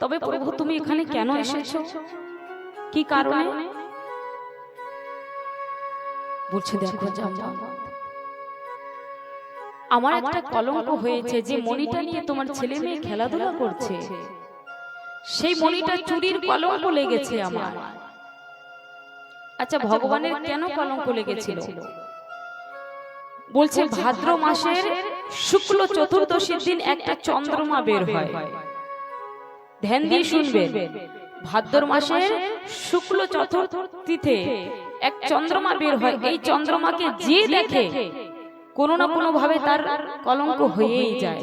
তবে প্রভু তুমি এখানে কেন এসেছ? কি কারণে? বলছে দেখো আমার একটা কলঙ্ক হয়েছে যে মণিটা নিয়ে তোমার ছেলে মেয়ে খেলাধুলা করছে। সেই মণিটা চুরির কলঙ্ক লেগেছে আমার। আচ্ছা ভগবানের কেন কলঙ্ক লেগেছিল? বলছে ভাদ্র মাসের শুক্ল চতুর্দশীর দিন একটা চন্দ্রমা বের হয়। ধ্যান দিয়ে শুনবেন ভাদ্র মাসের শুক্ল চতুর্থীতে এক চন্দ্রমা বের হয়। এই চন্দ্রমাকে যে দেখে কোনো না কোনো ভাবে তার কলঙ্ক হয়েই যায়।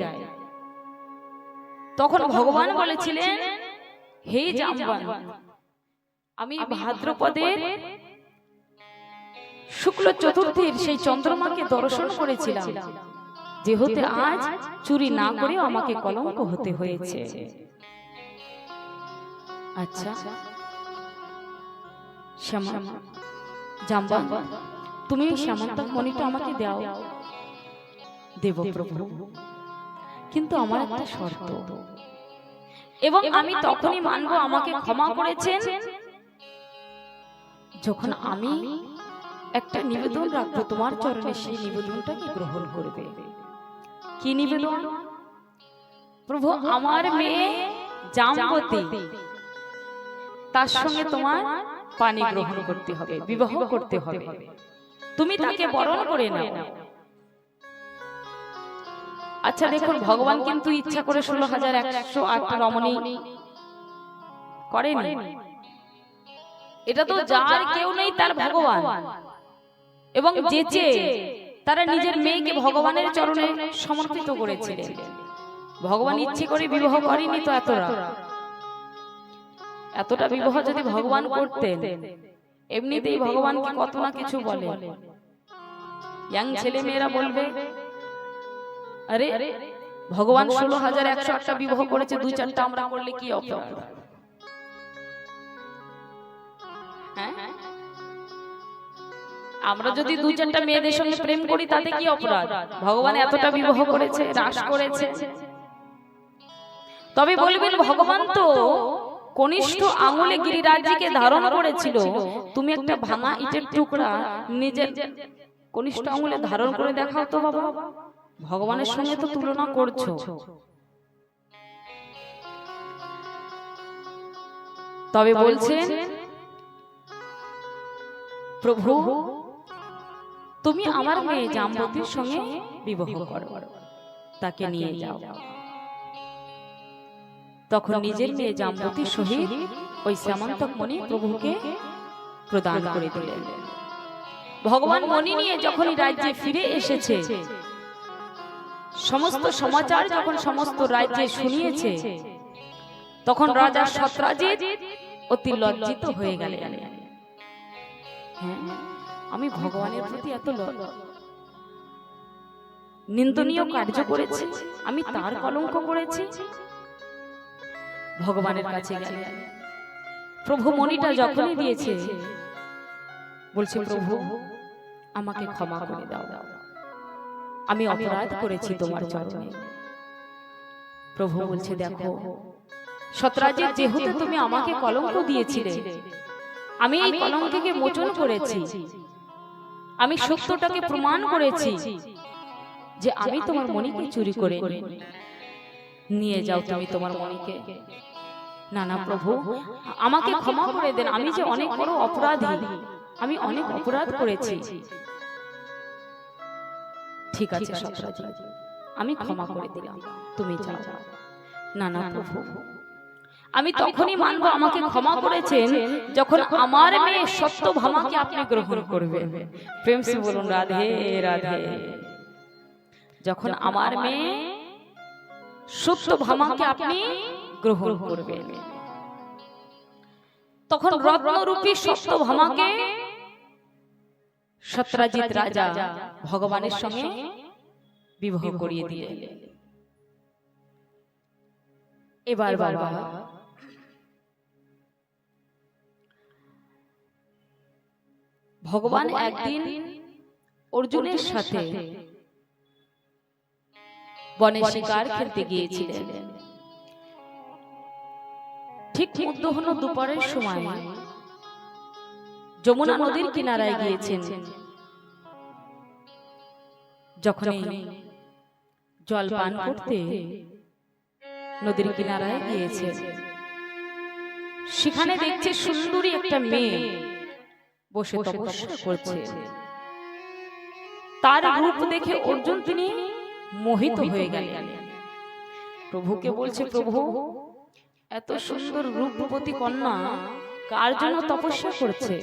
তখন ভগবান বলেছিলেন হে জাম্বান আমি ভাদ্রপদের শুক্ল চতুর্থীর সেই চন্দ্রমাকে দর্শন করেছিলাম। যেহেতু আজ চুরি না করেও আমাকে কলঙ্ক হতে হয়েছে। আচ্ছা। শ্যামা। জাম্বা। তুমি শ্যামন্তক মণিটা আমাকে দাও। দেব প্রভু। কিন্তু আমার একটা শর্ত। এবং আমি তখনই মানবো আমাকে ক্ষমা করেছেন। যখন আমি একটা নিবেদন রাখব তোমার চরণে সেই নিবেদনটাকে গ্রহণ করবে। কি নিবেদন? প্রভু আমার মেয়ে জামবতী। তার সঙ্গে তোমার পানি গ্রহণ করতে হবে বিবাহ করতে হবে। তুমি তাকে বরণ করে নাও। আচ্ছা দেখুন ভগবান কিন্তু ইচ্ছা করে ষোলো হাজার একশো আট রমণী করেনি। এটা তো যার কেউ নেই তার ভগবান। এবং যেচে তারা নিজের মেয়েকে ভগবানের চরণে সমর্পিত করেছিলেন। ভগবান ইচ্ছে করে বিবাহ করেনি তো এতটা এতটা বিবাহ যদি ভগবান করতেন এমনিতেই ভগবানকে কত না কিছু বলে? ইয়াং ছেলে মেয়েরা বলবে আরে ভগবান ষোলো হাজার একশো আটটা বিবাহ করেছে দুই চারটা আমরা করলে কি অপরাধ? হ্যাঁ? আমরা যদি দু চারটা মেয়েদের সঙ্গে প্রেম করি তাতে কি অপরাধ? ভগবান এতটা বিবাহ করেছে রাস করেছে। তবে বলবেন ভগবান তো কনিষ্ঠ আঙুলে গিরিরাজিকে ধারণ করেছিল। তুমি একটা ভাঙা ইটের টুকরা নিজের কনিষ্ঠ আঙুলে ধারণ করে দেখাও তো বাবা। ভগবানের সঙ্গে তো তুলনা করছ। তবে বলছেন প্রভু তুমি আমার মেয়ে জাম্বতীর সঙ্গে বিবাহ করো। তাকে নিয়ে যাও। তখন নিজের মেয়ে জাম্বতীর সহিত ওই শ্যামন্তক মণি প্রভুকে প্রদান করে দিলেন। ভগবান মণি নিয়ে যখন রাজ্যে ফিরে এসেছে সমস্ত সমাচার যখন সমস্ত রাজ্যে শুনিয়েছে তখন রাজা সত্রাজিৎ অতি লজ্জিত হয়ে গেলেন। হ্যাঁ আমি ভগবানের প্রতি এত নিন্দনীয় কার্য করেছি আমি তার কলঙ্ক করেছি ভগবানের কাছে গেলেন। প্রভু মণিটা যখনই দিয়েছে বলছে প্রভু আমাকে ক্ষমা করে দাও। আমি অপরাধ করেছি তোমার চরণে প্রভু বলছে দেখো সতরাজের যেহেতু তুমি আমাকে কলঙ্ক দিয়েছিলে আমি এই কলঙ্ককে মোচন করেছি। আমি সত্যটাকে প্রমাণ করেছি যে আমি তোমার মণিকে চুরি করে। নিয়ে যাও তুমি তোমার মণিকে। না না প্রভু আমাকে ক্ষমা করে দেন। আমি যে অনেক বড় অপরাধী। আমি অনেক অপরাধ করেছি। ঠিক আছে সত্রাজি আমি ক্ষমা করে দিলাম। তুমি যাও। না না প্রভু আমি তখনই মানবো আমাকে ক্ষমা করেছেন যখন আমার মেয়ে সত্য ভামাকে আপনি গ্রহণ করবেন। প্রেম সে বলুন রাধে রাধে যখন আমার মেয়ে সত্য ভামাকে আপনি গ্রহণ করবেন। তখন রত্নরূপী সত্য ভামাকে সত্রাজিৎ রাজা ভগবানের সঙ্গে বিবাহ করিয়ে দিলেন। এবার বাবা ভগবান একদিন অর্জুনের সাথে বনে শিকার খেলতে গিয়েছিলেন। ঠিক উদ্দোহন দুপুরের সময়। যমুনা নদীর কিনারায় গিয়েছেন। যখন জল পান করতে নদীর কিনারায় গিয়েছে সেখানে দেখছে সুন্দরী একটা মেয়ে বসে তপস্যা করছে। তার রূপ দেখে অর্জুন তিনি মোহিত হয়ে গেলেন। প্রভুকে বলছে প্রভু এত সুন্দর রূপবতী কন্যা কার জন্য তপস্যা করছে?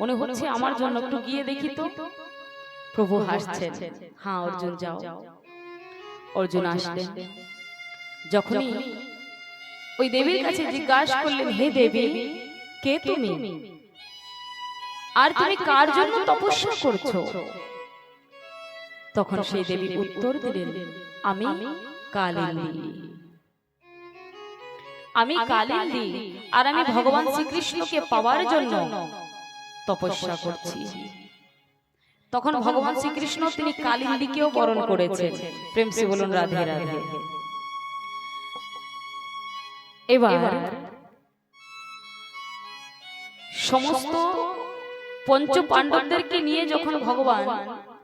মনে হচ্ছে আমার জন্য একটু গিয়ে দেখি তো প্রভু হাসছেন। হ্যাঁ অর্জুন যাও। অর্জুন আসলেন। যখনই ওই দেবীর কাছে জিজ্ঞাসা করলেন হে দেবী কে তুমি? আর তুমি কার জন্য তপস্যা করছ? তখন সেই দেবী উত্তর দিলেন আমি কালিন্দী। আমি কালিন্দী আর আমি ভগবান শ্রীকৃষ্ণকে পাওয়ার জন্য তপস্যা করছি। তখন ভগবান শ্রীকৃষ্ণ তিনি কালিন্দীকেও বরণ করেছেন। প্রেম সে বলুন রাধে রাধে এবার সমস্ত পঞ্চ পাণ্ডবদেরকে নিয়ে যখন ভগবান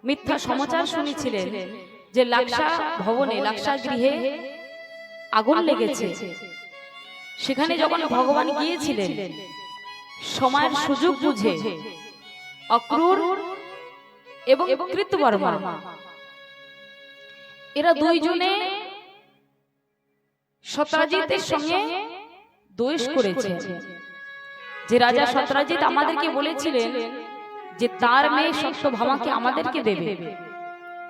মিথ্যা সমাচার শুনেছিলেন যে লাক্ষা ভবনে লাক্ষা গৃহে আগুন লেগেছে। সেখানে যখন ভগবান গিয়েছিলেন সময়ের সুযোগ বুঝে অক্রূর এবং কৃতবর্মা। এরা দুইজনে সত্রাজিতের সঙ্গে দোষ করেছে। যে রাজা সত্রাজিৎ আমাদেরকে বলেছিলেন যে তার মেয়ে সত্যভামাকে আমাদেরকে দেবে।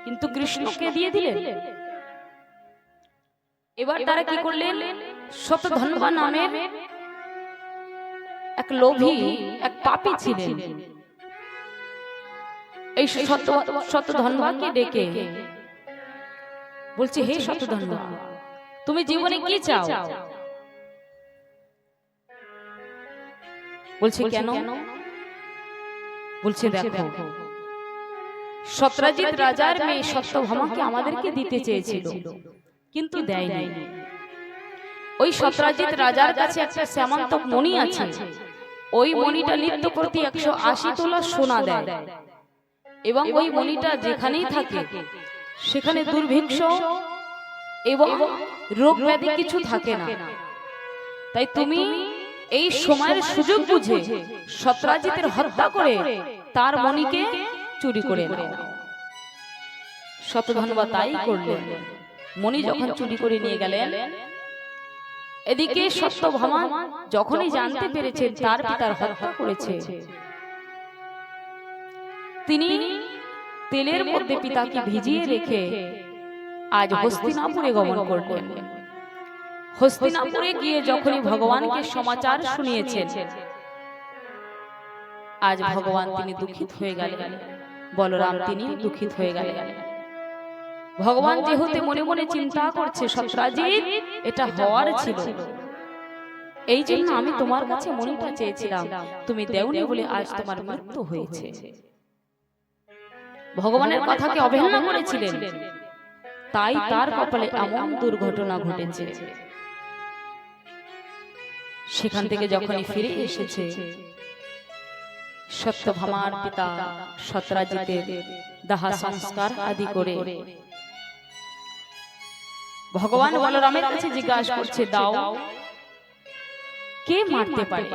কিন্তু কৃষ্ণকে দিয়ে দিলেন। এবার তারা কি করলেন? শতধন্বা নামের এক লোভী এক পাপী ছিলেন। এই শত শতধন্বাকে ডেকে বলছে হে শতধন্বা তুমি জীবনে কি চাও? বলছে কেন? বলছে দেখো সত্রাজিৎ রাজার মেয়ে সত্যভামাকে আমাদেরকে দিতে চেয়েছিল কিন্তু দেয়নি। ওই সত্রাজিৎ রাজার কাছে একটা শ্যামান্তক মণি আছে। ওই মণিটা নিত্য প্রতি একশো আশি তোলা সোনা দেয়। এবং ওই মণিটা যেখানেই থাকে সেখানে দুর্ভিক্ষ এবং রোগ ব্যাধি কিছু থাকে না। তাই তুমি এই সময়ের সুযোগ বুঝে সত্রাজিতের হত্যা করে তার মণিকে চুরি করে তাই করলেন। মণি যখন চুরি করে নিয়ে গেলেন এদিকে সত্যভামা যখনই জানতে পেরেছেন তার পিতার হত্যা করেছে। তিনি তেলের মধ্যে পিতাকে ভিজিয়ে রেখে আজ হস্তিনাপুরে গমন করলেন। হস্তিনাপুরে গিয়ে যখনই ভগবানকে সমাচার শুনিয়েছেন, আজ ভগবান তিনি দুঃখিত হয়ে গেলেন। বলরাম তিনি দুঃখিত হয়ে গেলেন। ভগবান যেহেতু মনে মনে চিন্তা করছে সত্রাজিৎ এটা হওয়ার ছিল। এই জন্য আমি তোমার কাছে মনিটা চেয়েছিলাম, তুমি দেওনি বলে আজ তোমার মৃত্যু হয়েছে। ভগবানের কথাকে অবহেলনা করেছিলেন। তাই তার কপালে এমন দুর্ঘটনা ঘটেছে। সেখান থেকে যখনই ফিরে এসেছে সত্যভামার পিতা সতরাজিতে দাহা সংস্কার আদি করে। ভগবান বলরামের কাছে জিজ্ঞাসা করছে দাও কে মারতে পারে?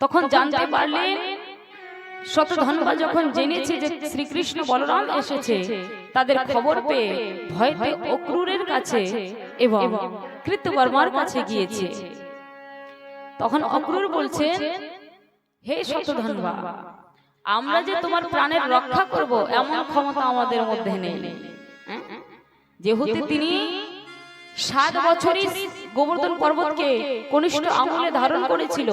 তখন জানতে পারলেন শতধনবা যখন জেনেছে যে শ্রীকৃষ্ণ বলরাম এসেছে তাদের খবর পেয়ে ভয়তে অক্রূরের কাছে এবং কৃতবর্মার কাছে গিয়েছে তখন অক্রূর বলছেন হে শতধনবা আমরা যে তোমার প্রাণের রক্ষা করব এমন ক্ষমতা আমাদের মধ্যে নেই হ্যাঁ? যেহেতু তিনি সাত বছরই গোবর্ধন পর্বতকে কনিষ্ঠ আঙুলে ধারণ করেছিল।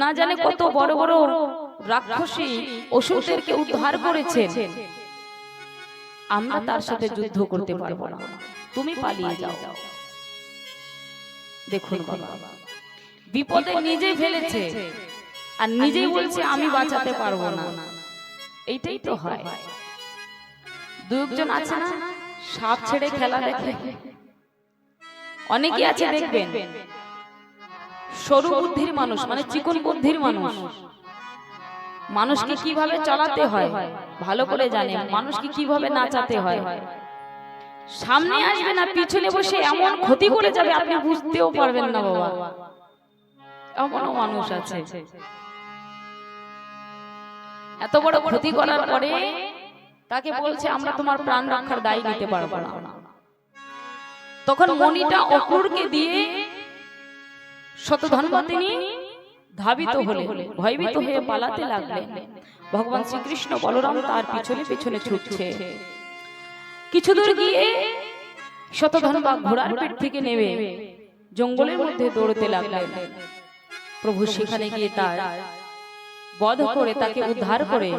না জানে কত বড় বড় রাক্ষসী অসুরদেরকে উদ্ধার করেছেন। আমরা তার সাথে যুদ্ধ করতে পারব না। তুমি পালিয়ে যাও। দেখুন বাবা। বিপদে নিজে ফেলেছে। আর নিজেই বলছে আমি বাঁচাতে পারব না। এইটাই তো হয়। দু একজন আছে না? সাপ ছেড়ে খেলা দেখে। অনেকে আছে দেখবেন। সরু বুদ্ধির মানুষ মানে চিকন বুদ্ধির মানুষ। মানুষকে কীভাবে চালাতে হয় ভালো করে জানে মানুষকে কীভাবে নাচাতে হয়। সামনে আসবে না পিছনে বসে এমন ক্ষতি করে যাবে আপনি বুঝতেও পারবেন না বাবা। এমনও মানুষ আছে। এত বড় ক্ষতি করার পরে তাকে বলছে আমরা তোমার প্রাণ রক্ষার দায়ী নিতে পারব না। তখন মণিটা অক্রুরকে দিয়ে শতধন্বা তিনি ধাবিত হলে ভয়ভীত হয়ে পালাতে লাগলেন। ভগবান শ্রীকৃষ্ণ বলরাম তার পিছনে পিছনে ছুটছে। কিছু দূর গিয়ে শতধন্বা ঘোড়ার পেট থেকে নেমে জঙ্গলের মধ্যে দৌড়তে লাগলেন। প্রভু সেখানে গিয়ে তার বধ করে তাকে উদ্ধার করে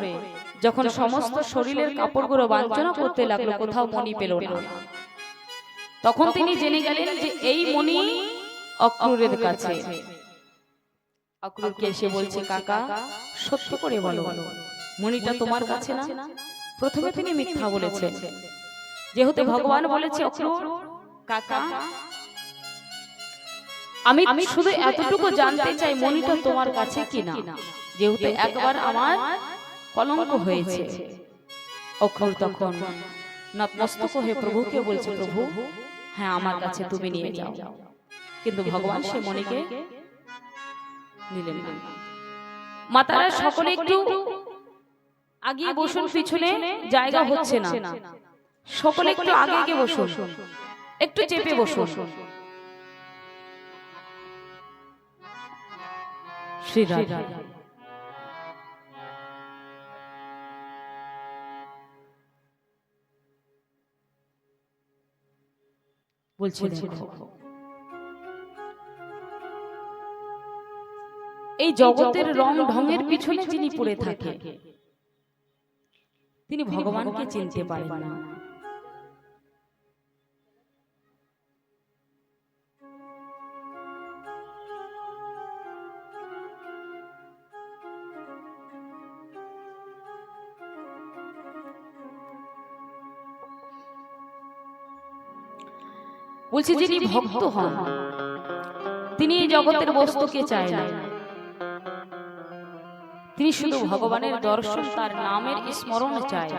যখন সমস্ত শরীরের কাপড়গুলো বাঞ্ছনা করতে লাগল কোথাও মনি পেল না। তখন তিনি জেনে গেলেন যে এই মণি অক্রুরের কাছে। অক্রুরকে এসে বলছে কাকা সত্য করে বলো। মণিটা তোমার কাছে না? প্রথমে তিনি মিথ্যা বলেছেন। যেহেতু ভগবান বলেছে অক্রুর কাকা আমি আমি শুধু এতটুকু জানতে চাই মণিটা তোমার কাছে কিনা? যেহেতু একবার আমার কলঙ্ক হয়েছে। অক্ষর তখন নতমস্তক হয়ে প্রভুকে বলছে প্রভু হ্যাঁ আমার কাছে তুমি নিয়ে যাও। কিন্তু ভগবান সে মণিকে নিলেন না। মাতারা সকলে একটু আগিয়ে বসুন পিছনে জায়গা হচ্ছে না। সকলে একটু আগে আগে বসুন। একটু চেপে বসুন। শ্রী রাধা। বলছি দেখো এই জগতের রং ঢঙের পিছনে যিনি পড়ে থাকে তিনি ভগবানকে চিনতে পারেন না। বলছি যিনি ভক্ত হন তিনি এই জগতের বস্তুকে চায় না তিনি শুধু ভগবানের দর্শন তার নামের স্মরণ চায়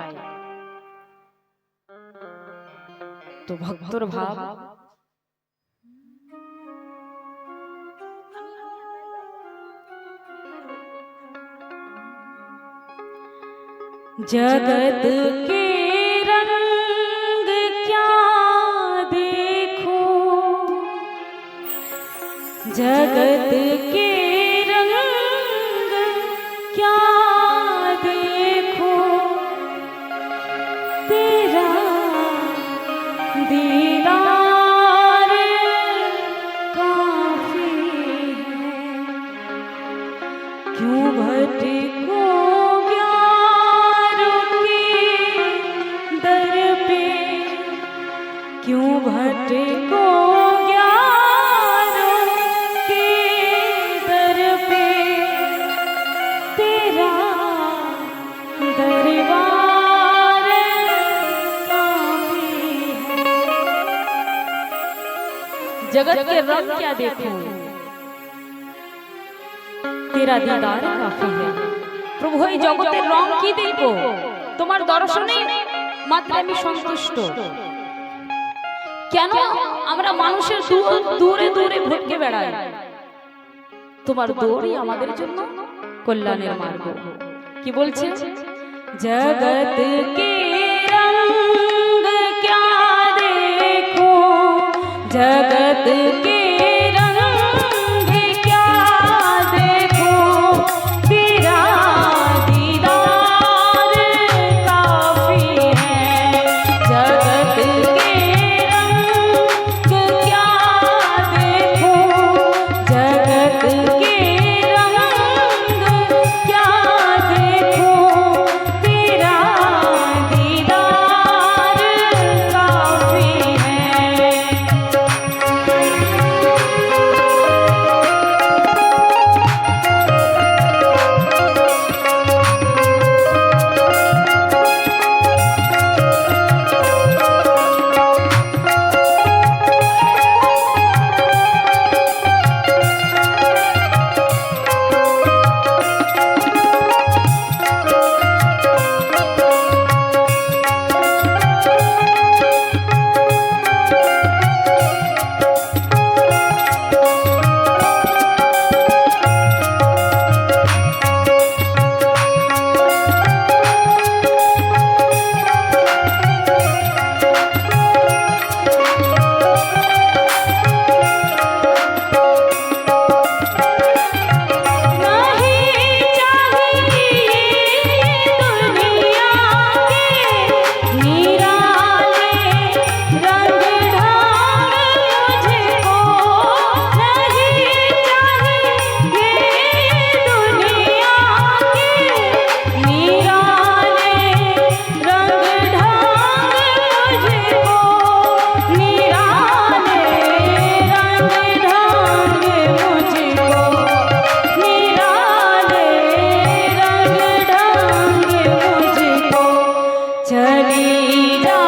তো ভক্তর ভাব जगत के जगत के जगत के रंग क्या देखूं তেরা দিদার কাফি হ্যায় প্রভু এই জগতের রং কি দেখব তোমার দর্শনে মাত্র আমি সন্তুষ্ট কেন আমরা মানুষের দূর- দূরে দূরে ভটকে বেড়াই তোমার দৌড়ই আমাদের জন্য কল্যাণের মার্গ কি বলছে জগত কে जगत के Shri